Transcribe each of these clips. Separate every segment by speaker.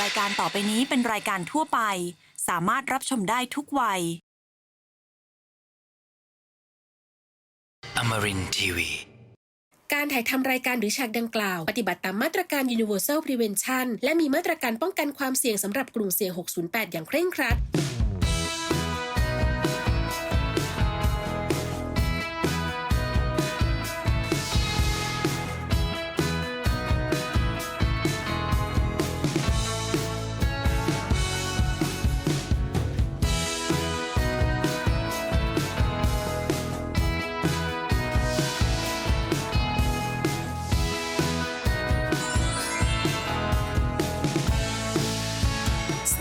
Speaker 1: รายการต่อไปนี้เป็นรายการทั่วไป สามารถรับชมได้ทุกวัย
Speaker 2: Amarin Tiwi.
Speaker 3: การถ่ายทำรายการหรือฉากดังกล่าว ปฏิบัติตามมาตรการ Universal Prevention และมีมาตรการป้องกันความเสี่ยงสำหรับกลุ่มเสี่ยง 608 อย่างเคร่งครัด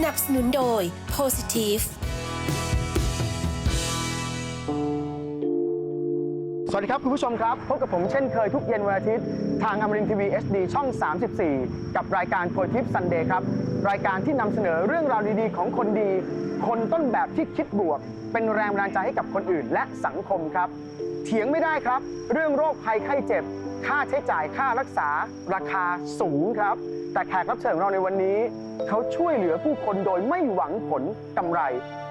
Speaker 3: นับสนุนโดย Positive
Speaker 4: สวัสดีครับ คุณผู้ชมครับ พบกับผมเช่นเคยทุกเย็นวันอาทิตย์ทางอมรินทีวี HD ช่อง 34 กับรายการโพทิปซันเดย์ครับ รายการที่นำเสนอเรื่องราวดีๆ ของคนดี คนต้นแบบที่คิดบวก เป็นแรงบันดาลใจให้กับคนอื่นและสังคมครับ เถียงไม่ได้ครับ เรื่องโรคภัยไข้เจ็บ ค่าใช้จ่ายค่ารักษา ราคาสูงครับ แต่แขกรับเชิญของเราในวันนี้ เขาช่วยเหลือผู้คนโดยไม่หวังผลกำไร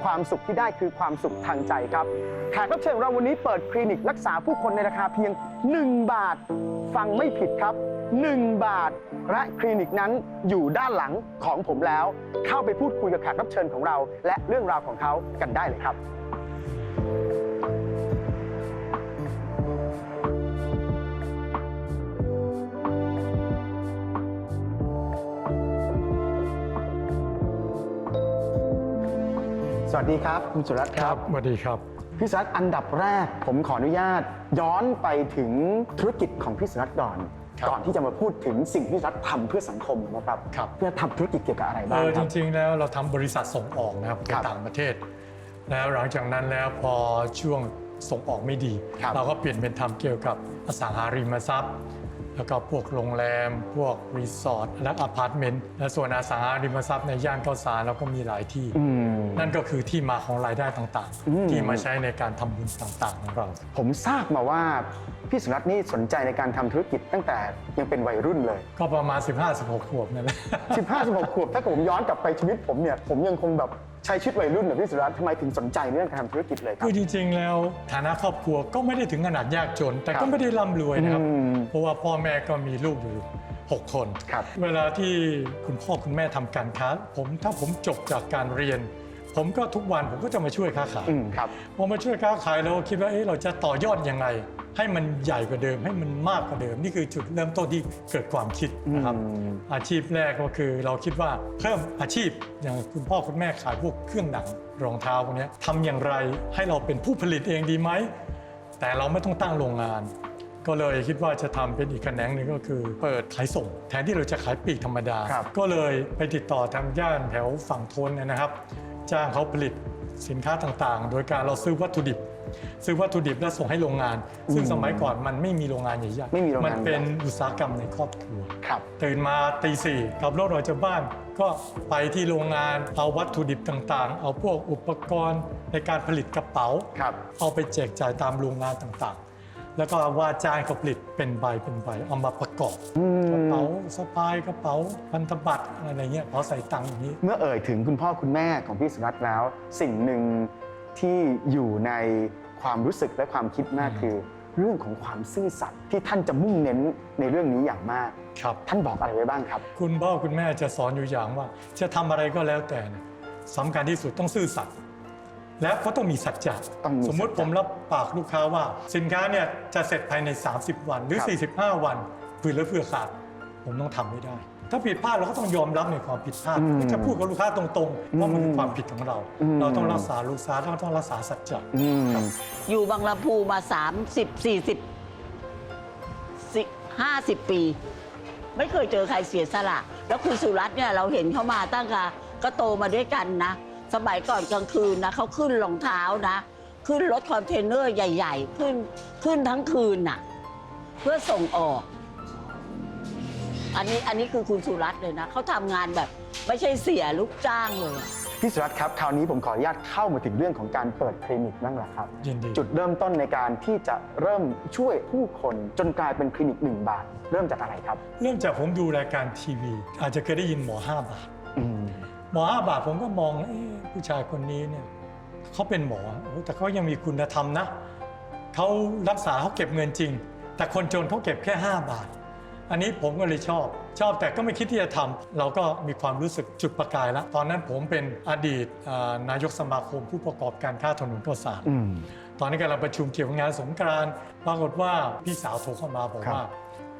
Speaker 4: ความสุขที่ได้คือความสุขทางใจครับแขกรับเชิญเราวันนี้เปิดคลินิกรักษาผู้คนในราคาเพียง 1 บาท ฟังไม่ผิดครับ 1 บาท และคลินิกนั้นอยู่ด้านหลังของผมแล้ว เข้าไปพูดคุยกับแขกรับเชิญของเรา และเรื่องราวของเขากันได้เลยครับ สวัสดีครับคุณสุรัตน์ค
Speaker 5: ค
Speaker 4: รั
Speaker 5: รับบสวัสดีครับ
Speaker 4: พี่สุรัตน์อันดับแรก ผมขออนุญาต ย้อนไปถึงธุรกิจของพี่สุรัตน์ก่อน
Speaker 5: ครับ
Speaker 4: ก่อนที่จะมาพูดถึงสิ่งที่พี่สุรัตน์ทำเพื่อสังคมนะครับ
Speaker 5: ครับ
Speaker 4: เพื่อทำธุรกิจเกี่ยวกับอะไร
Speaker 5: เอ
Speaker 4: บ้าง
Speaker 5: อ
Speaker 4: ค
Speaker 5: จ
Speaker 4: รับ
Speaker 5: ริงๆแล้วเราทำบริษัทส่งออกนะครับ
Speaker 4: ค
Speaker 5: ไป
Speaker 4: รับ
Speaker 5: ต่างประเทศ แล้วหลังจากนั้นแล้วพอช่วงส่งออกไม่ดี
Speaker 4: ครับ
Speaker 5: เราก็เปลี่ยนเป็นทำเกี่ยวกับอสังหาริมทรัพย์ แล้วก็พวกโรงแรม พวกรีสอร์ทและอพาร์ตเมนต์และส่วนอสังหาริมทรัพย์ในย่านข้าวสารเราก็มีหลายที่
Speaker 4: อืม
Speaker 5: นั่นก็คือที่มาของรายได้ต่าง
Speaker 4: อืม
Speaker 5: ๆ ที่มาใช้ในการทำบุญต่างๆของเรา
Speaker 4: ผมทราบมาว่าพี่สุรัตน์นี่สนใจในการทำธุรกิจตั้งแต่ยังเป็นวัยรุ่นเลย
Speaker 5: ก็ประมาณ 15-16ขวบนั่นแหละ
Speaker 4: 15 16ขวบถ้าเกิดผมย้อนกลับไปชีวิตผมเนี่ย ผมยังคงแบบ ใช้ชีวิตวัยรุ่นแบบพี่สุรัตน์ทำไมถึงสนใจในเรื่องการทำธุรกิจเลยครับ
Speaker 5: คือจริงๆ แล้วฐานะครอบครัวก็ไม่ได้ถึงขนาดยากจน แต่
Speaker 4: ครั
Speaker 5: ก็
Speaker 4: บ
Speaker 5: ไม่ได้ร่ำรวยนะครับ
Speaker 4: อืม
Speaker 5: เพราะว่าพ่อแม่ก็มีลูกอยู่ 6 คน
Speaker 4: ครับ
Speaker 5: เวลาที่คุณพ่อคุณแม่ทำการค้า ผมถ้าผมจบจากการเรียน ผมก็ทุกวันผมก็จะมาช่วยค้าขาย
Speaker 4: อืมครับ
Speaker 5: พอมาช่วยค้าขายเราก็คิดว่าเอ๊ะเราจะต่อยอดยังไง ให้มันใหญ่กว่าเดิม ให้มันมากกว่าเดิม นี่คือจุดเริ่มต้นที่เกิดความคิดนะครับ
Speaker 4: อืม
Speaker 5: อาชีพแรกก็คือเราคิดว่าเพิ่มอาชีพอย่างคุณพ่อคุณแม่ขายพวกเครื่องหนังรองเท้าพวกเนี้ยทำอย่างไรให้เราเป็นผู้ผลิตเองดีไหมแต่เราไม่ต้องตั้งโรงงาน ก็เลยคิดว่าจะทำเป็นอีกแขนงหนึ่งก็คือ เปิดขายส่ง แทนที่เราจะขายปลีกธรรมดา
Speaker 4: ครับ
Speaker 5: ก็เลยไปติดต่อทางย่านแถวฝั่งทนเนยนะครับ จ้างเขาผลิตสินค้าต่างๆ โดยการเราซื้อวัตถุดิบ ซื้อวัตถุดิบแล้วส่งให้โรงงาน ซึ่ง
Speaker 4: อืม
Speaker 5: สมัยก่อนมันไม่มีโรงงานใหญ่ๆ
Speaker 4: ไม่มีโรงงาน
Speaker 5: มันเป็นอุตสาหกรรมในครอบครัว
Speaker 4: ครับ
Speaker 5: ตื่นมาตีสี่ขับรถออกจากบ้าน ก็ไปที่โรงงานเอาวัตถุดิบต่างๆ เอาพวกอุปกรณ์ในการผลิตกระเป๋า
Speaker 4: ครับ
Speaker 5: เอาไปแจกจ่ายตามโรงงานต่างๆ แล้วก็ว่าจ้างเขาผลิตเป็นใบเป็นใบเอามาประกอบ
Speaker 4: อืม
Speaker 5: กระเป๋าสะพายกระเป๋าพันธบัตรอะไรเงี้ยเป๋าใส่ตังค์อย่างนี้
Speaker 4: เมื่อเอ่ยถึงคุณพ่อคุณแม่ของพี่สุรัตน์แล้ว สิ่งหนึ่ง ที่อยู่ในความรู้สึกและความคิดมาก
Speaker 5: อืม
Speaker 4: คือ เรื่องของความซื่อสัตย์ที่ท่านจะมุ่งเน้นในเรื่องนี้อย่างมาก
Speaker 5: ครับ
Speaker 4: ท่านบอกอะไรไว้บ้างครับ
Speaker 5: คุณพ่อคุณแม่จะสอนอยู่อย่างว่า จะทำอะไรก็แล้วแต่เนี่ยสำคัญที่สุดต้องซื่อสัตย์และก็ต้องมีสัจจะ
Speaker 4: ต้องมี
Speaker 5: สมมุติ
Speaker 4: สัจจะ
Speaker 5: ผมรับปากลูกค้าว่า สินค้าเนี่ยจะเสร็จภายใน 30 วันหรือ
Speaker 4: ครับ
Speaker 5: 45 วันเพื่อเหลือเพื่อขาด ผมต้องทำไม่ได้ ถ้าผิดพลาดเราก็ต้องยอมรับในความผิดพลาด
Speaker 4: อืม
Speaker 5: ไม่จะพูดกับลูกค้าตรงๆว่ามันคือความผิดของเรา
Speaker 4: อืม
Speaker 5: เราต้องรักษาลูกค้าเราต้องรักษาสัจจะ
Speaker 4: อืม
Speaker 6: อยู่บางลำพูมา 30 40 50 ปี ไม่เคยเจอใครเสียสละ แล้วคุณสุรัตน์เนี่ยเราเห็นเขามาตั้งแต่ก็โตมาด้วยกันนะ สมัยก่อนกลางคืนนะเขาขึ้นรองเท้านะ ขึ้นรถคอนเทนเนอร์ใหญ่ ๆ ขึ้นขึ้นทั้งคืนน่ะ เพื่อส่งออก อันนี้อันนี้คือคุณสุรัตน์เลยนะเขาทำงานแบบไม่ใช่เสียลูกจ้างเลยอะ
Speaker 4: พี่สุรัตน์ครับคราวนี้ผมขออนุญาตเข้ามาถึงเรื่องของการเปิดคลินิกบ้างละครับ
Speaker 5: ยินดี
Speaker 4: จุดเริ่มต้นในการที่จะเริ่มช่วยผู้คนจนกลายเป็นคลินิกหนึ่งบาท เริ่มจากอะไรครับ
Speaker 5: เริ่มจากผมดูรายการทีวี อาจจะเคยได้ยินหมอ5บาท
Speaker 4: อืม
Speaker 5: หมอห้าบาทผมก็มองเอ๊ะผู้ชายคนนี้เนี่ยเขาเป็นหมอโอ้แต่เขายังมีคุณธรรมนะเขารักษาเขาเก็บเงินจริง แต่คนจนเขาเก็บแค่ 5 บาท อันนี้ผมก็เลยชอบ ชอบแต่ก็ไม่คิดที่จะทำเราก็มีความรู้สึกจุดประกายแล้ว ตอนนั้นผมเป็นอดีตอ่านายกสมาคมผู้ประกอบการค้าถนนข้าวสาร
Speaker 4: อืม
Speaker 5: ตอนนี้กำลังประชุมเกี่ยวกับงานสงกรานต์ปรากฏว่าพี่สาวโทรเข้ามาบอก
Speaker 4: ครับ
Speaker 5: ว่า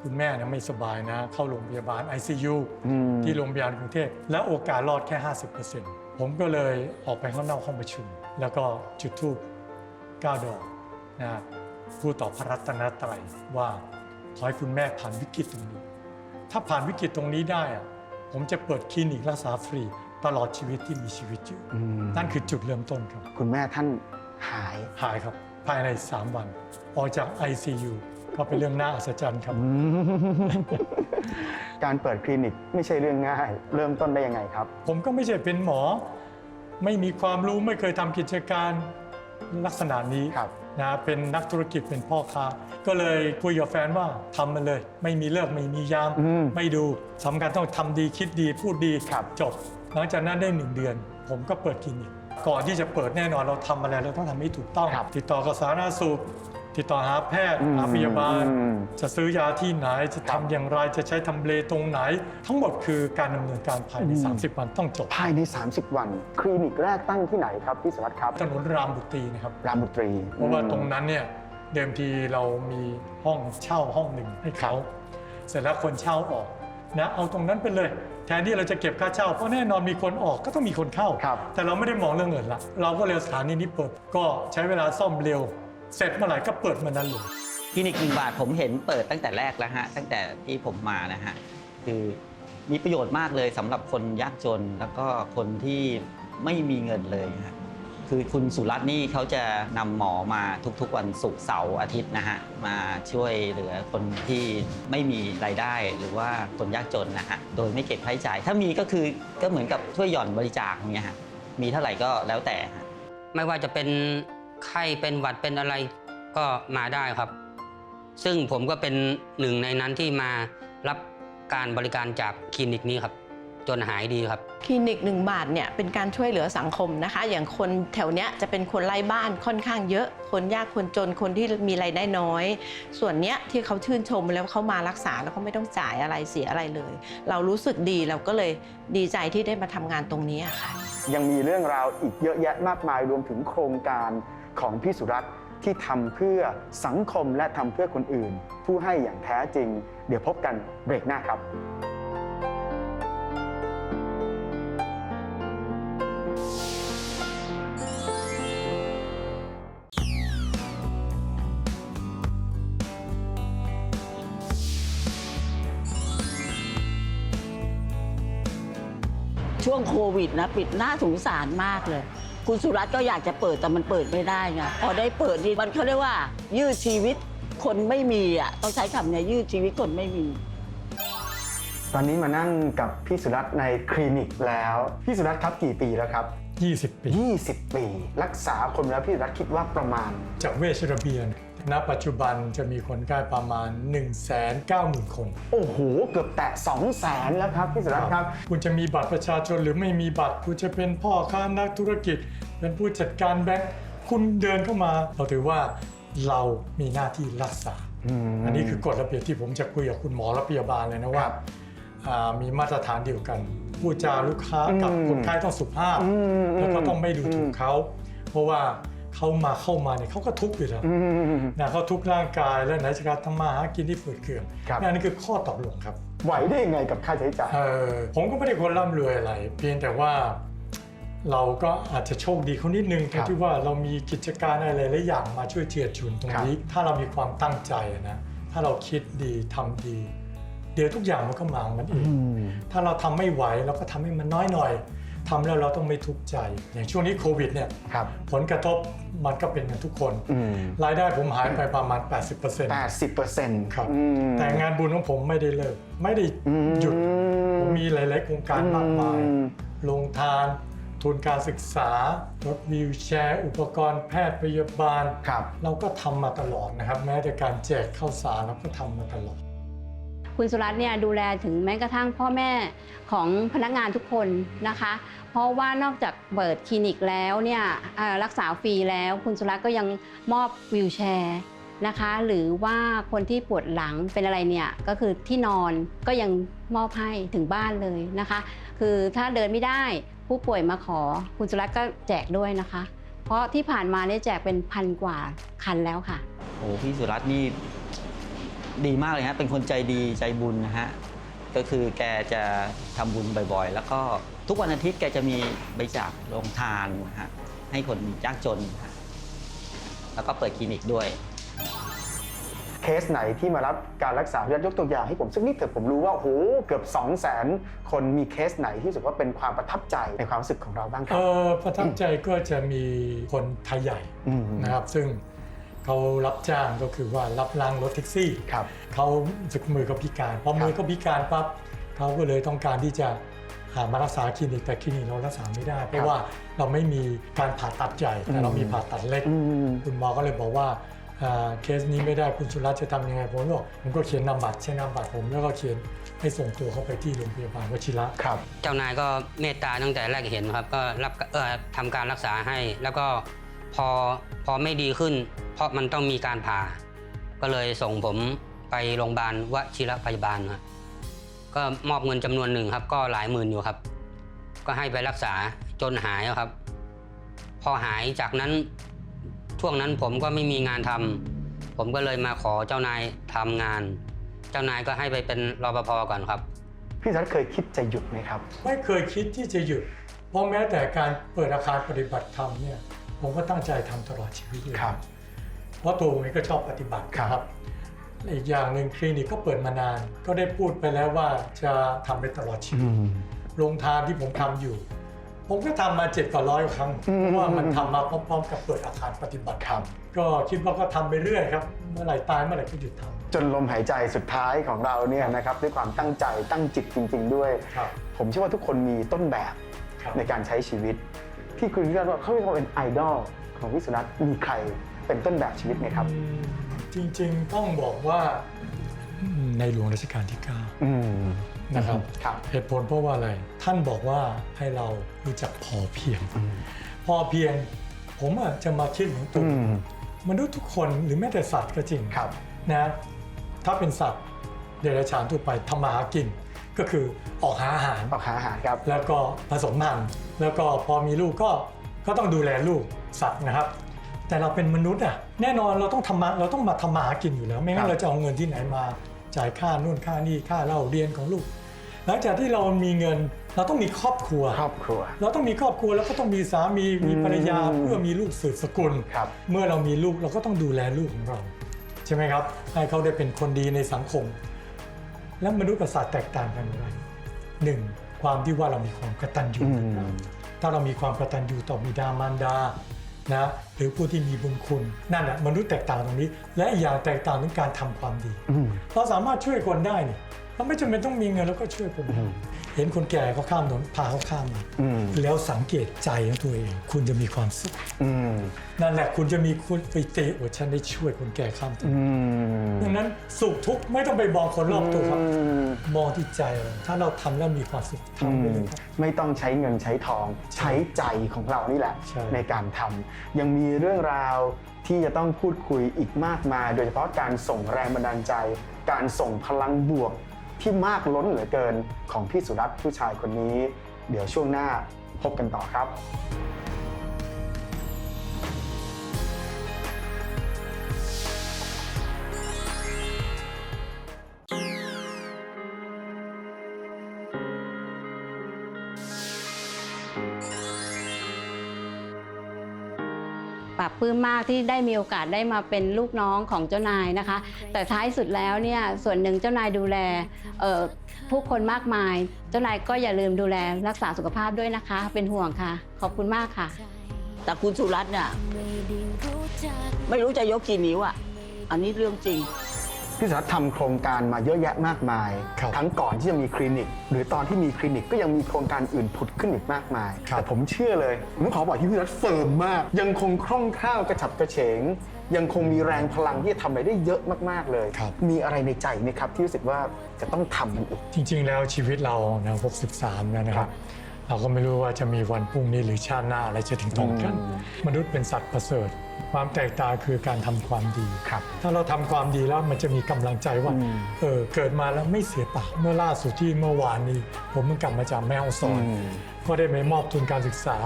Speaker 5: คุณแม่เนี่ยไม่สบายนะ เข้าโรงพยาบาล ICU
Speaker 4: อืม
Speaker 5: ที่โรงพยาบาลกรุงเทพและโอกาสรอดแค่ 50%ผมก็เลยออกไปข้างนอกห้องประชุม แล้วก็จุดธูป9ดอกนะพูดต่อพระรัตนตรัยว่า ขอให้คุณแม่ผ่านวิกฤตตรงนี้ ถ้าผ่านวิกฤตตรงนี้ได้อะผมจะเปิดคลินิกรักษาฟรีตลอดชีวิตที่มีชีวิตอยู่
Speaker 4: อืม
Speaker 5: นั่นคือจุดเริ่มต้นครับ
Speaker 4: คุณแม่ท่านหาย
Speaker 5: หายครับภายใน 3 วัน ออกจาก ICU ก็เป็นเรื่องน่าอัศจรรย์ครับ
Speaker 4: การเปิดคลินิกไม่ใช่เรื่องง่าย เริ่มต้นได้ยังไงครับ
Speaker 5: ผมก็ไม่ใช่เป็นหมอ ไม่มีความรู้ไม่เคยทำกิจการ ลักษณะนี้
Speaker 4: ครับ
Speaker 5: นะเป็นนักธุรกิจเป็นพ่อค้า ก็เลยคุยกับแฟนว่าทำมันเลย ไม่มีเลิกไม่มียาม
Speaker 4: อืม
Speaker 5: ไม่ดูสำคัญต้องทำดีคิดดีพูดดี
Speaker 4: ครับ
Speaker 5: จบ หลังจากนั้นได้หนึ่งเดือน ผมก็เปิดคลินิกก่อนที่จะเปิดแน่นอนเราทำอะไรเราต้องทำให้ถูกต้อง
Speaker 4: ครับ
Speaker 5: ติดต่อกับสาธารณสุข ติดต่อหาแพทย์
Speaker 4: อืม
Speaker 5: หาพยาบาล
Speaker 4: อืม
Speaker 5: จะซื้อยาที่ไหนจะทำอย่างไรจะใช้ทำเลตรงไหน ทั้งหมดคือการดำเนินการภายใน
Speaker 4: อืม
Speaker 5: 30 วันต้องจบ
Speaker 4: ภายใน 30 วัน คลินิกแรกตั้งที่ไหนครับพี่สวัสดิ์ครับ
Speaker 5: ถนนรามบุตรีนะครับ
Speaker 4: รามบุตรี
Speaker 5: เพราะว่าตรงนั้นเนี่ยเดิมทีเรามีห้องเช่าห้องหนึ่งให้เขา เสร็จแล้วคนเช่าออกนะเอาตรงนั้นไปเลย แทนที่เราจะเก็บค่าเช่าเพราะแน่นอนมีคนออกก็ต้องมีคนเข้า
Speaker 4: ครับ
Speaker 5: แต่เราไม่ได้มองเรื่องเงินละเราก็เลยสถานีนี้เปิดก็ใช้เวลาซ่อมเร็ว เสร็จเมื่อไหร่ก็เปิดเมื่อนั้นเลย
Speaker 2: คลินิกหนึ่งบาทผมเห็นเปิดตั้งแต่แรกแล้วฮะตั้งแต่ที่ผมมานะฮะคือมีประโยชน์มากเลยสำหรับคนยากจนแล้วก็คนที่ไม่มีเงินเลยฮะคือคุณสุรัตน์นี่เขาจะนำหมอมาทุกๆวันศุกร์เสาร์อาทิตย์นะฮะมาช่วยเหลือคนที่ไม่มีรายได้หรือว่าคนยากจนนะฮะโดยไม่เก็บค่าใช้จ่าย ถ้ามีก็คือก็เหมือนกับช่วยหย่อนบริจาคอย่างเงี้ยฮะมีเท่าไหร่ก็แล้วแต่ฮะ
Speaker 7: ไม่ว่าจะเป็น ไข้เป็นหวัดเป็นอะไรก็มาได้ครับ ซึ่งผมก็เป็นหนึ่งในนั้นที่มารับการบริการจากคลินิกนี้ครับ จนหายดีครับ
Speaker 8: คลินิกหนึ่งบาทเนี่ยเป็นการช่วยเหลือสังคมนะคะ อย่างคนแถวเนี้ยจะเป็นคนไร้บ้านค่อนข้างเยอะ คนยากคนจนคนที่มีรายได้น้อย ส่วนเนี้ยที่เขาชื่นชมแล้วเขามารักษาแล้วเขาไม่ต้องจ่ายอะไรเสียอะไรเลย เรารู้สึกดีเราก็เลยดีใจที่ได้มาทำงานตรงนี้อะค่ะ
Speaker 4: ยังมีเรื่องราวอีกเยอะแยะมากมายรวมถึงโครงการ ของพี่สุรัตน์ที่ทำเพื่อสังคมและทำเพื่อคนอื่น ผู้ให้อย่างแท้จริง เดี๋ยวพบกันเบรกหน้าครับ
Speaker 6: ช่วงโควิดนะปิดหน้าสงสารมากเลย คุณสุรัตน์ก็อยากจะเปิดแต่มันเปิดไม่ได้ไงพอได้เปิดนี่มันเขาเรียกว่า ยืดชีวิตคนไม่มีอะต้องใช้คำเนี้ยยืดชีวิตคนไม่มี
Speaker 4: ตอนนี้มานั่งกับพี่สุรัตน์ในคลินิกแล้ว พี่สุรัตน์ครับกี่ปีแล้วครับ
Speaker 5: 20 ปี
Speaker 4: บ20 ปี รักษาคนแล้วพี่สุรัตน์คิดว่าประมาณ
Speaker 5: จากเวชระเบียนณปัจจุบันจะมีคนไข้ประมาณ 1 9 0 0 0 0 คน
Speaker 4: โอ้โห เกือบแตะ 2 0 0แสนแล้วครับพี่สุรัตน์ครับ
Speaker 5: คุณจะมีบัตรประชาชนหรือไม่มีบัตร คุณจะเป็นพ่อค้านักธุรกิจ เป็นผู้จัดการแบงค์คุณเดินเข้ามา เราถือว่าเรามีหน้าที่รักษา
Speaker 4: อืม
Speaker 5: อันนี้คือกฎระเบียบที่ผมจะคุยกับคุณหมอและพยาบาลเลยนะว่า
Speaker 4: ครับ
Speaker 5: อ่า มีมาตรฐานเดียวกันพูดจาลูกค้ากับ
Speaker 4: อืม
Speaker 5: คนไข้ต้องสุภาพ
Speaker 4: อืม
Speaker 5: แล้วก็ต้องไม่ดูถู
Speaker 4: อื
Speaker 5: ก
Speaker 4: ม
Speaker 5: เขา เพราะว่าเขามาเข้ามาเนี่ยเขาก็ทุกข์อยู่แล้ว
Speaker 4: อืม
Speaker 5: นะเขาทุกข์ร่างกายและไหนจะการทำมาหากินที่ฝืดเคือง
Speaker 4: ครับ
Speaker 5: นั่นคือข้อตกลงครับ
Speaker 4: ไหวได้ยังไงกับค่าใช้จ่าย
Speaker 5: เออผมก็ไม่ได้คนร่ำรวยอะไร เพียงแต่ว่าเราก็อาจจะโชคดีเขานิดนึงต
Speaker 4: ครั
Speaker 5: รง
Speaker 4: บ
Speaker 5: ที่ว่าเรามีกิจการอะไรหลายๆอย่างมาช่วยเจือจุนตรงนี้ ถ้าเรามีความตั้งใจนะถ้าเราคิดดีทำดี เดี๋ยวทุกอย่างมันก็มาของมันเอง
Speaker 4: อืม
Speaker 5: ถ้าเราทำไม่ไหวเราก็ทำให้มันน้อยหน่อยทำแล้วเราต้องไม่ทุกข์ใจ อย่างช่วงนี้โควิดเนี่ย
Speaker 4: ครับ
Speaker 5: ผลกระทบมันก็เป็นกันทุกคน
Speaker 4: อืม
Speaker 5: รายได้ผมหายไปประมาณ 80%
Speaker 4: 80เปอร์เซ็นต์
Speaker 5: ครับแต่งานบุญของผมไม่ได้เลิก ไม่ได้หยุด ผมมีหลาย ๆ โครงการมากมายลงทาน ทุนการศึกษารถวีลแชร์ อุปกรณ์แพทย์พยาบาล
Speaker 4: ครับ
Speaker 5: เราก็ทำมาตลอดนะครับ แม้แต่การแจกข้าวสารเราก็ทำมาตลอด
Speaker 9: คุณสุรัตน์เนี่ยดูแลถึงแม้กระทั่งพ่อแม่ของพนักงานทุกคนนะคะ เพราะว่านอกจากเปิดคลินิกแล้วเนี่ยรักษาฟรีแล้ว คุณสุรัตน์ก็ยังมอบวีลแชร์นะคะ หรือว่าคนที่ปวดหลังเป็นอะไรเนี่ยก็คือที่นอนก็ยังมอบให้ถึงบ้านเลยนะคะ คือถ้าเดินไม่ได้ผู้ป่วยมาขอ คุณสุรัตน์ก็แจกด้วยนะคะ เพราะที่ผ่านมาเนี่ยแจกเป็นพันกว่าคันแล้วค่ะ
Speaker 2: โอ้พี่สุรัตน์นี่ ดีมากเลยฮะเป็นคนใจดีใจบุญนะฮะก็คือแกจะทำบุญบ่อยๆ แล้วก็ทุกวันอาทิตย์แกจะมีบริจาคโรงทานนะฮะให้คนยากจนนะฮะแล้วก็เปิดคลินิกด้วย
Speaker 4: เคสไหนที่มารับการรักษาพี่รัฐยกตัวอย่างให้ผมสักนิดเถอะผมรู้ว่าโอ้โหเกือบ 2 0 0 0 0 0คนมีเคสไหนที่รู้สึกว่าเป็นความประทับใจในความรู้สึกของเราบ้างค
Speaker 5: เอ
Speaker 4: รับ
Speaker 5: อประทับใจก็จะมีคนไทยใหญ่
Speaker 4: อืม
Speaker 5: นะครับซึ่ง เขารับจ้างก็คือว่ารับล้างรถแท็กซี่
Speaker 4: ครับ
Speaker 5: เขาสึกมือก็พิการพอมือก็พิการปั๊บเขาก็เลยต้องการที่จะหามารักษาคลินิกแต่คลินิกเรารักษาไม่ได้ เพราะว่าเราไม่มีการผ่าตัดใหญ่แต่เรามีผ่าตัดเล็ก
Speaker 4: อืม
Speaker 5: คุณหมอก็เลยบอกว่าอ่าเคสนี้ไม่ได้คุณสุรัตน์จะทำยังไงผมก็บอกผมก็เขียนนามบัตรใช้นามบัตรผมแล้วก็เขียนให้ส่งตัวเข้าไปที่โรงพยาบาลวชิระ
Speaker 4: ครับ
Speaker 7: เจ้านายก็เมตตาตั้งแต่แรกเห็นครับ ก็รับเอ่อทำการรักษาให้ แล้วก็พอพอไม่ดีขึ้น เพราะมันต้องมีการผ่า ก็เลยส่งผมไปโรงพยาบาลวชิระพยาบาลครับก็มอบเงินจำนวนหนึ่งครับ ก็หลายหมื่นอยู่ครับ ก็ให้ไปรักษาจนหายครับ พอหายจากนั้นช่วงนั้นผมก็ไม่มีงานทำผมก็เลยมาขอเจ้านายทำงาน เจ้านายก็ให้ไปเป็นรปภก่อนครับ
Speaker 4: พี่รัฐเคยคิดจะหยุดไหมครับ
Speaker 5: ไม่เคยคิดที่จะหยุด เพราะแม้แต่การเปิดอาคารปฏิบัติธรรมเนี่ยผมก็ตั้งใจทำตลอดชีวิตเลย
Speaker 4: ครับ
Speaker 5: เพราะตัวผมเองก็ชอบปฏิบัติ
Speaker 4: ครับ
Speaker 5: อีกอย่างหนึ่งคลินิกก็เปิดมานาน ก็ได้พูดไปแล้วว่าจะทำไปตลอดชีวิตโรงทานที่ผมทำอยู่ ผมก็ทำมาเจ็ดกว่าร้อยครั้ง
Speaker 4: อืม
Speaker 5: เพราะว่ามันทำมาพร้อมๆ กับเปิดอาคารปฏิบัติ
Speaker 4: ครับ
Speaker 5: ก็คิดว่าก็ทำไปเรื่อยครับเมื่อไหร่ตายเมื่อไหร่ก็หยุดท
Speaker 4: จนลมหายใจสุดท้ายของเราเนี่ยนะครับด้วยความตั้งใจตั้งจิตจริง ๆ ด้วยำ
Speaker 5: ครับ
Speaker 4: ผมเชื่อว่าทุกคนมีต้นแบบ
Speaker 5: ครับ
Speaker 4: ในการใช้ชีวิต ที่คุณเรียกว่าเขาเรียกว่าเป็นไอดอลของวิสุนัทมีใคร เป็นต้นแบบชีวิตไหมครับ
Speaker 5: อืมจริงๆต้องบอกว่าในหลวงรัชกาลที่
Speaker 4: อืม
Speaker 5: 9นะครับ
Speaker 4: ครับ
Speaker 5: เหตุผลเพราะว่าอะไร ท่านบอกว่าให้เรารู้จักพอเพียง พอเพียง ผมอาจจะมาคิดของตัว
Speaker 4: อืม
Speaker 5: มนุษย์ทุกคนหรือแม้แต่สัตว์ก็จริง
Speaker 4: ครับ
Speaker 5: นะ ถ้าเป็นสัตว์เดรัจฉานทั่วไปทำมาหากิน ก็คือออกหาอาหาร
Speaker 4: ออกหาอาหารครับ
Speaker 5: แล้วก็ผสมพันธุ์แล้วก็พอมีลูกก็ก็ต้องดูแลลูกสัตว์นะครับ แต่เราเป็นมนุษย์อะแน่นอนเราต้องทำมาเราต้องมาทำมาหากินอยู่แล้ว ไม่งั้
Speaker 4: ครั
Speaker 5: น
Speaker 4: บ
Speaker 5: เราจะเอาเงินที่ไหนมา จ่ายค่านู่นค่านี่ค่าเล่าเรียนของลูก หลังจากที่เรามีเงินเราต้องมีครอบครัว
Speaker 4: ครอบครัว
Speaker 5: เราต้องมีครอบครัวแล้วก็ต้องมีสามีมีภรรยา
Speaker 4: อืม
Speaker 5: เพื่อมีลูกสืบสกุล
Speaker 4: ครับ
Speaker 5: เมื่อเรามีลูกเราก็ต้องดูแลลูกของเรา ใช่ไหมครับ ให้เขาได้เป็นคนดีในสังคม แล้วมนุษย์กับสัตว์แตกต่างกันอย่างไรหนึ่งความที่ว่าเรามีความกตัญญู
Speaker 4: อืม
Speaker 5: ถ้าเรามีความกตัญญูต่อบิดามารดา นะหรือผู้ที่มีบุญคุณ นั่นแหละมนุษย์แตกต่างตรงนี้ และอีกอย่างแตกต่างถึงการทำความดี
Speaker 4: อืม
Speaker 5: เราสามารถช่วยคนได้นี่ เราไม่จำเป็นต้องมีเงินแล้วก็ช่วยคนได้
Speaker 4: อืม
Speaker 5: เห็นคนแก่เขาข้ามถนนพาเขาข้ามมา
Speaker 4: อืม
Speaker 5: แล้วสังเกตใจของตัวเอง คุณจะมีความสุข
Speaker 4: อืม
Speaker 5: นั่นแหละคุณจะมีคุณปิติโอ้ฉันได้ช่วยคนแก่ข้ามถน
Speaker 4: อื
Speaker 5: น
Speaker 4: ม
Speaker 5: ดังนั้นสุขทุกข์ไม่ต้องไปมองคนรอบตัวครับ
Speaker 4: อืม
Speaker 5: มองที่ใจเราถ้าเราทำแล้วมีความสุขทำไปเลยครับ
Speaker 4: ไม่ต้องใช้เงินใช้ทอง ใช้ใจของเรานี่แหละ
Speaker 5: ใช่
Speaker 4: ในการทำยังมีเรื่องราวที่จะต้องพูดคุยอีกมากมาย โดยเฉพาะการส่งแรงบันดาลใจ การส่งพลังบวก ที่มากล้นเหลือเกินของพี่สุรัตน์ผู้ชายคนนี้ เดี๋ยวช่วงหน้าพบกันต่อครับ
Speaker 9: ลื้มมากที่ได้มีโอกาสได้มาเป็นลูกน้องของเจ้านายนะคะ แต่ท้ายสุดแล้วเนี่ยส่วนหนึ่งเจ้านายดูแลเอ่อผู้คนมากมาย เจ้านายก็อย่าลืมดูแลรักษาสุขภาพด้วยนะคะ เป็นห่วงค่ะ ขอบคุณมากค่ะ
Speaker 6: แต่คุณสุรัตน์เนี่ยไม่รู้จะยกกี่นิ้วอะ อันนี้เรื่องจริง
Speaker 4: พี่สุรัตน์ทำโครงการมาเยอะแยะมากมาย
Speaker 5: ครับ
Speaker 4: ทั้งก่อนที่จะมีคลินิก หรือตอนที่มีคลินิกก็ยังมีโครงการอื่นผุดขึ้นอีกมากมาย
Speaker 5: ครับ
Speaker 4: แต่ผมเชื่อเลยผมขอบอกที่พี่สุรัตน์เฟิร์มมาก ยังคงคล่องแคล่วกระฉับกระเฉง ยังคงมีแรงพลังที่จะทำอะไรได้เยอะมากๆเลย
Speaker 5: ครับ
Speaker 4: มีอะไรในใจไหมครับ ที่รู้สึกว่าจะต้องทำมันอีก
Speaker 5: จริงๆ แล้วชีวิตเรานะ63แล้วนะค
Speaker 4: ครั
Speaker 5: รับบเราก็ไม่รู้ว่าจะมีวันพรุ่งนี้หรือชาติหน้าอะไรจะถึงตรงกัน
Speaker 4: อืม
Speaker 5: มนุษย์เป็นสัตว์ประเสริฐ ความแตกต่างคือการทำความดี
Speaker 4: ครับ
Speaker 5: ถ้าเราทำความดีแล้วมันจะมีกำลังใจว่า
Speaker 4: อืม
Speaker 5: เออเกิดมาแล้วไม่เสียเปล่าเมื่อล่าสุดที่เมื่อวานนี้ ผมเพิ่งกลับมาจากแม่ฮ่องสอน
Speaker 4: อืม
Speaker 5: ก็ได้ไปมอบทุนการศึกษา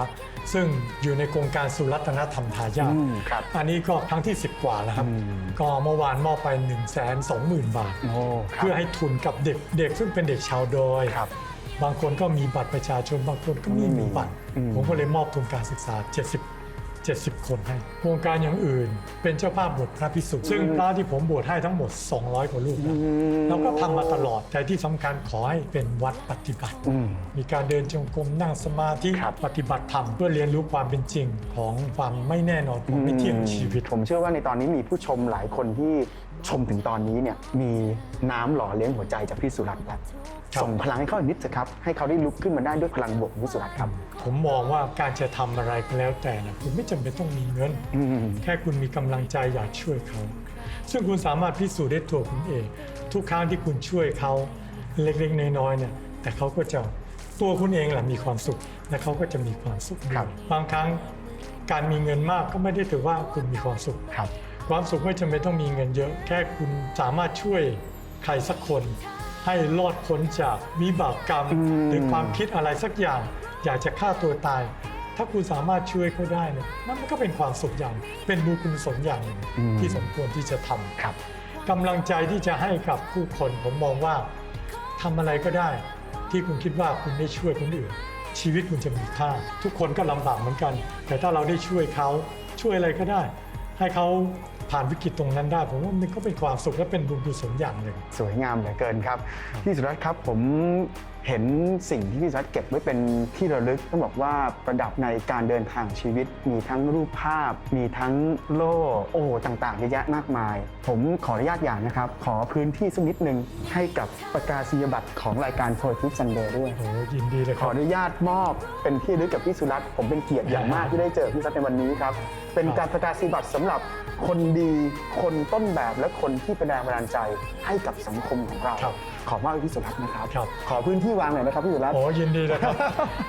Speaker 5: ซึ่งอยู่ในโครงการสุรัตนธรรมทายาท
Speaker 4: อืมครับ
Speaker 5: อันนี้ก็ครั้งที่ 10 กว่าแล้วครับ
Speaker 4: อืม
Speaker 5: ก็เมื่อวานมอบไป 1 2 0 0 0 0 บาท
Speaker 4: โอ้ครับ
Speaker 5: เพื่อให้ทุนกับเด็กเด็กซึ่งเป็นเด็กชาวดอย
Speaker 4: ครับ
Speaker 5: บางคนก็มีบัตรประชาชนบางคนก็ไม่
Speaker 4: ไม่มี
Speaker 5: มีบัตร
Speaker 4: อืม
Speaker 5: ผมก็เลยมอบทุนการศึกษา 70 70 คนให้โครงการอย่างอื่น เป็นเจ้าภาพบวชพระภิกษุซึ่งพระที่ผมบวชให้ทั้งหมด 200 กว่ารูปนะแล้วก็ทำมาตลอดแต่ที่สำคัญขอให้เป็นวัดปฏิบัติ
Speaker 4: อืม
Speaker 5: มีการเดินจงกรมนั่งสมาธิ
Speaker 4: ครับ
Speaker 5: ปฏิบัติธรรมเพื่อเรียนรู้ความเป็นจริงของความไม่แน่นอนความไม่เที่ยงของชีวิต
Speaker 4: ผมเชื่อว่าในตอนนี้มีผู้ชมหลายคนที่ ชมถึงตอนนี้เนี่ยมีน้ำหล่อเลี้ยงหัวใจจากพี่สุรัตน์แล้ว
Speaker 5: ครับ
Speaker 4: ส่งพลังให้เขาอีกนิดสิครับให้เขาได้ลุกขึ้นมาได้ด้วยพลังบวกของพี่สุรัตน์ครับ
Speaker 5: ผมมองว่าการจะทำอะไรก็แล้วแต่นะคุณไม่จำเป็นต้องมีเงิน
Speaker 4: อืม
Speaker 5: แค่คุณมีกำลังใจอยากช่วยเขา ซึ่งคุณสามารถพิสูจน์ได้ตัวคุณเอง ทุกครั้งที่คุณช่วยเขาเล็กๆน้อยๆเนี่ยแต่เขาก็จะตัวคุณเองแหละมีความสุขและเขาก็จะมีความสุขด้วย
Speaker 4: ครับ
Speaker 5: บางครั้งการมีเงินมากก็ไม่ได้ถือว่าคุณมีความสุข
Speaker 4: ครับ
Speaker 5: ความสุขไม่จำเป็นต้องมีเงินเยอะ แค่คุณสามารถช่วยใครสักคน ให้รอดพ้นจากวิบากกรรม
Speaker 4: อืม
Speaker 5: หรือความคิดอะไรสักอย่าง อยากจะฆ่าตัวตาย ถ้าคุณสามารถช่วยเขาได้เนี่ยนั่นมันก็เป็นความสุขอย่าง เป็นบุญกุศลอย่างหนึ่งที่สมควรที่จะทำ
Speaker 4: ครับ
Speaker 5: กำลังใจที่จะให้กับผู้คนผมมองว่าทำอะไรก็ได้ ที่คุณคิดว่าคุณได้ช่วยคนอื่น ชีวิตคุณจะมีค่า ทุกคนก็ลำบากเหมือนกัน แต่ถ้าเราได้ช่วยเขาช่วยอะไรก็ได้ ให้เขา ผ่านวิกฤตตรงนั้นได้ ผมว่ามันก็เป็นความสุขและเป็นบุญกุศลอย่างหนึ่ง
Speaker 4: สวยงามเหลือเกินครับพี่สุรัตน์ครับผมเห็นสิ่งที่พี่สุรัตน์เก็บไว้เป็นที่ระลึกต้องบอกว่าประดับในการเดินทางชีวิต มีทั้งรูปภาพ มีทั้งโล่โอ้ต่างๆเยอะแยะมากมาย ผมขออนุญาตอย่างนะครับ ขอพื้นที่สักนิดนึงให้กับประกาศนียบัตรของรายการโพลิทิปซันเดย์ด้วย
Speaker 5: โอ้ยินดีเลย
Speaker 4: ข
Speaker 5: ครั
Speaker 4: อบอนุญาตมอบเป็นที่ระลึกกับพี่สุรัตน์ผมเป็นเกียรติอย่างมากที่ได้เจอพี่สุรัตน์ในวันนี้ครับเป็นการประกาศนียบัตรสำหรับคนดีคนต้นแบบและคนที่เป็นแรงบันดาลใจให้กับสังคมของเรา
Speaker 5: ครับ
Speaker 4: ขอมอบให้พี่สุรัตน์นะครับ
Speaker 5: ครับ
Speaker 4: ขอพื้นที่วางหน่อยนะครับพี่สุรัตน์
Speaker 5: โอ้ยินดีเลยครับ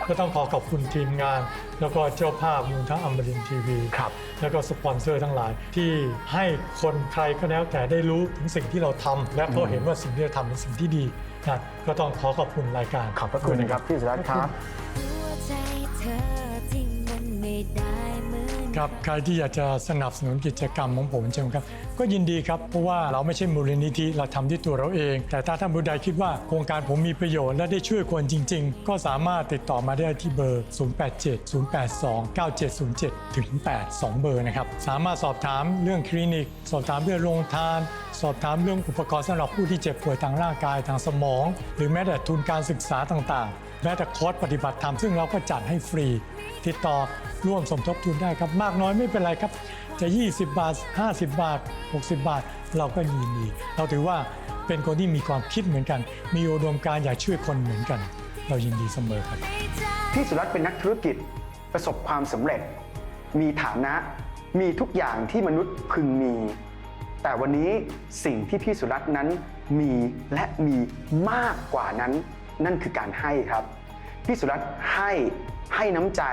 Speaker 5: ก็ต้องขอขอบคุณทีมงาน แล้วก็เจ้าภาพมูลทั้งอมรินทีวี
Speaker 4: ครับ
Speaker 5: แล้วก็สปอนเซอร์ทั้งหลาย ที่ให้คนใครก็แล้วแต่ได้รู้ถึงสิ่งที่เราทำและก็เห็นว่าสิ่งที่เราทำเป็นสิ่งที่ดีนะก็ต้องขอขอบคุณรายการ
Speaker 4: ขอบพระคุณนะครับพี่สุรัตน์ครับ
Speaker 10: หัวใจเธอที่มันไม่ได้เหมือน
Speaker 5: ครับใครที่อยากจะสนับสนุนกิจกรรมของผมใช่ไหมครับ ก็ยินดีครับ เพราะว่าเราไม่ใช่มูลนิธิเราทำที่ตัวเราเอง แต่ถ้าท่านผู้ใดคิดว่าโครงการผมมีประโยชน์และได้ช่วยคนจริง ๆ ก็สามารถติดต่อมาได้ที่เบอร์ 0870829707 ถึง 8 2 เบอร์นะครับ สามารถสอบถามเรื่องคลินิก สอบถามเรื่องโรงทาน สอบถามเรื่องอุปกรณ์สำหรับผู้ที่เจ็บป่วยทางร่างกายทางสมอง หรือแม้แต่ทุนการศึกษาต่างๆ แม้แต่คอร์สปฏิบัติธรรมซึ่งเราก็จัดให้ฟรี ติดต่อร่วมสมทบทุนได้ครับ มากน้อยไม่เป็นไรครับ จะ 20 บาท 50 บาท 60 บาท เราก็ยินดี เราถือว่าเป็นคนที่มีความคิดเหมือนกัน มีอุดมการอยากช่วยคนเหมือนกัน เรายินดีเสมอครับ
Speaker 4: พี่สุรัตน์เป็นนักธุรกิจประสบความสำเร็จ มีฐานะ มีทุกอย่างที่มนุษย์พึงมี แต่วันนี้สิ่งที่พี่สุรัตน์นั้นมีและมีมากกว่านั้น นั่นคือการให้ครับ พี่สุรัตน์ให้ให้น้ำใจ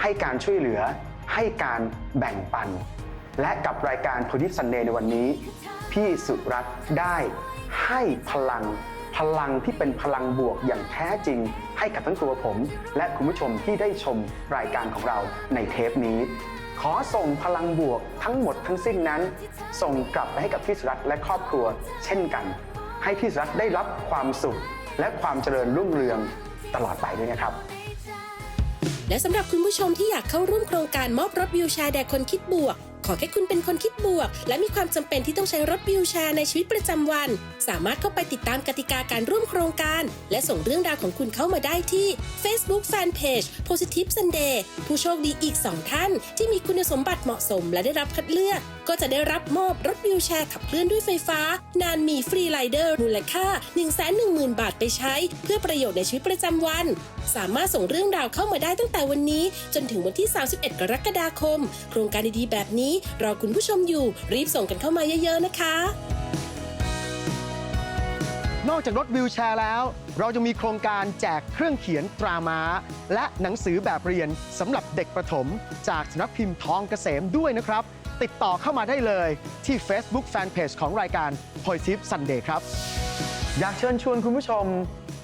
Speaker 4: ให้การช่วยเหลือ ให้การแบ่งปัน และกับรายการโพลิซันเดย์ในวันนี้ พี่สุรัตน์ได้ให้พลังพลังที่เป็นพลังบวกอย่างแท้จริง ให้กับทั้งตัวผม และคุณผู้ชมที่ได้ชมรายการของเราในเทปนี้ ขอส่งพลังบวกทั้งหมดทั้งสิ้นนั้น ส่งกลับไปให้กับพี่สุรัตน์และครอบครัว เช่นกัน ให้พี่สุรัตน์ได้รับความสุข และความเจริญรุ่งเรืองตลอดไปด้วยนะครับ
Speaker 3: และสำหรับคุณผู้ชมที่อยากเข้าร่วมโครงการมอบรถวิวแชร์แด่คนคิดบวก ขอแค่คุณเป็นคนคิดบวก และมีความจำเป็นที่ต้องใช้รถวิวแชร์ในชีวิตประจำวัน สามารถเข้าไปติดตามกติกาการร่วมโครงการ และส่งเรื่องราวของคุณเข้ามาได้ที่ Facebook Fanpage Positive Sunday ผู้โชคดีอีก 2 ท่าน ที่มีคุณสมบัติเหมาะสม และได้รับคัดเลือก ก็จะได้รับมอบรถวิวแชร์ขับเคลื่อนด้วยไฟฟ้า นานมีฟรีไลเดอร์มูลค่า 110,000 บาทไปใช้ เพื่อประโยชน์ในชีวิตประจำวัน สามารถส่งเรื่องราวเข้ามาได้ตั้งแต่วันนี้ จนถึงวันที่ 31 กรกฎาคม โครงการดีๆแบบนี้รอคุณผู้ชมอยู่ รีบส่งกันเข้ามาเยอะๆนะคะ
Speaker 4: นอกจากรถวิวแชร์แล้ว เราจะมีโครงการแจกเครื่องเขียนตราม้า และหนังสือแบบเรียนสำหรับเด็กประถม จากสำนักพิมพ์ทองเกษมด้วยนะครับ ติดต่อเข้ามาได้เลยที่ Facebook Fanpage ของรายการ p o i t i p Sunday ครับ อยากเชิญชวนคุณผู้ชม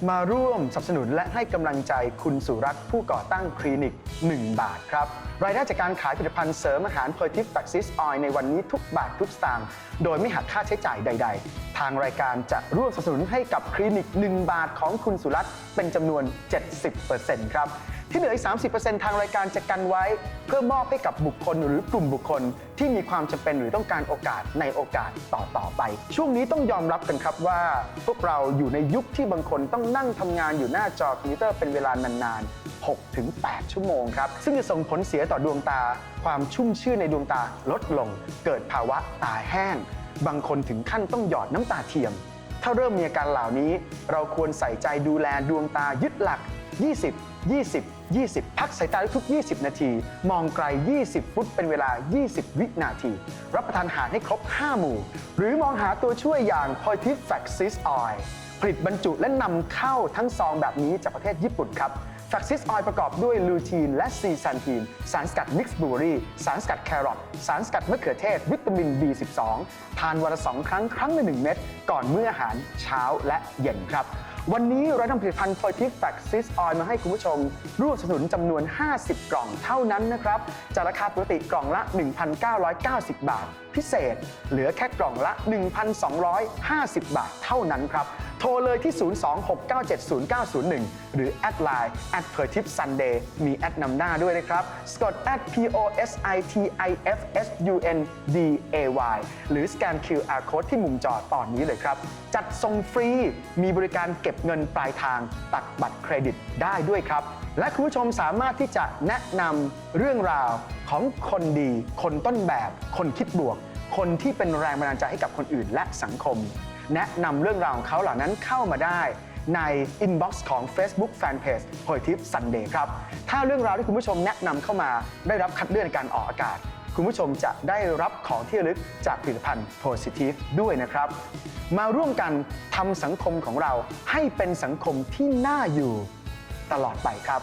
Speaker 4: มาร่วมสนับสนุนและให้กำลังใจคุณสุรักษ์ผู้ก่อตั้งคลินิก 1 บาทครับ รายได้จากการขายผลิตภัณฑ์เสริมอาหารเพอร์ทิฟตักซิสออยในวันนี้ทุกบาททุกสตางค์โดยไม่หักค่าใช้จ่ายใด ๆ ทางรายการจะร่วมสนับสนุนให้กับคลินิก 1 บาทของคุณสุรักษ์เป็นจำนวน 70%ครับ ที่เหลืออีก 30%ทางรายการจะกันไว้ เพื่อมอบให้กับบุคคลหรือกลุ่มบุคคล ที่มีความจำเป็นหรือต้องการโอกาสในโอกาสต่อต่อไป ช่วงนี้ต้องยอมรับกันครับว่า พวกเราอยู่ในยุคที่บางคนต้องนั่งทำงานอยู่หน้าจอคอมพิวเตอร์เป็นเวลานานๆ6ถึง8ชั่วโมงครับ ซึ่งจะส่งผลเสียต่อดวงตา ความชุ่มชื่นในดวงตาลดลง เกิดภาวะตาแห้ง บางคนถึงขั้นต้องหยอดน้ำตาเทียม ถ้าเริ่มมีอาการเหล่านี้ เราควรใส่ใจดูแลดวงตายึดหลัก 20 20 20 พักสายตาทุก 20 นาที มองไกล 20 ฟุตเป็นเวลา 20 วินาที รับประทานอาหารให้ครบ 5 หมู่ หรือมองหาตัวช่วยอย่าง p o i t i v f a x i s Oil ผลิตบรรจุและนำเข้าทั้งซองแบบนี้จากประเทศญี่ปุ่นครับ f a x i s Oil ประกอบด้วยลูทีนและซีซันทีน สารสกัดมิกซ์บลูเบอรี่ สารสกัดแครอท สารสกัดมะเขือเทศ วิตามิน B12 ทานวันละ2ครั้งครั้งละ1เม็ดก่อนมื้ออาหารเช้าและเย็นครับ วันนี้เรานำผลิตภัณฑ์ f o r t i f f a x i s Oil มาให้คุณผู้ชม ร่วมสนับสนุนจำนวน 50 กล่องเท่านั้นนะครับจากราคาปกติกล่องละ 1,990 บาท พิเศษ เหลือแค่กล่องละ 1,250 บาทเท่านั้นครับ ทรเลยที่ 026970901 หรือแอดไลน์ at p e r t i p Sunday มีแอดนำหน้าด้วยนะครับสะกด at p o s i t i f s u n d a y หรือสแกน QR Code ที่มุมจอตอนนี้เลยครับ จัดส่งฟรีมีบริการเก็บเงินปลายทางตัดบัตรเครดิตได้ด้วยครับ และคุณผู้ชมสามารถที่จะแนะนำเรื่องราวของคนดี คนต้นแบบ คนคิดบวก คนที่เป็นแรงบันดาลใจให้กับคนอื่นและสังคม แนะนำเรื่องราวของเขาเหล่านั้นเข้ามาได้ใน inbox ของ Facebook Fanpage p o i t i v Sunday ครับ ถ้าเรื่องราวที่คุณผู้ชมแนะนำเข้ามาได้รับคัดเลือกในการออกอากาศ คุณผู้ชมจะได้รับของที่ระลึกจากผลิตภัณฑ์ Positive ด้วยนะครับ มาร่วมกันทำสังคมของเราให้เป็นสังคมที่น่าอยู่ตลอดไปครับ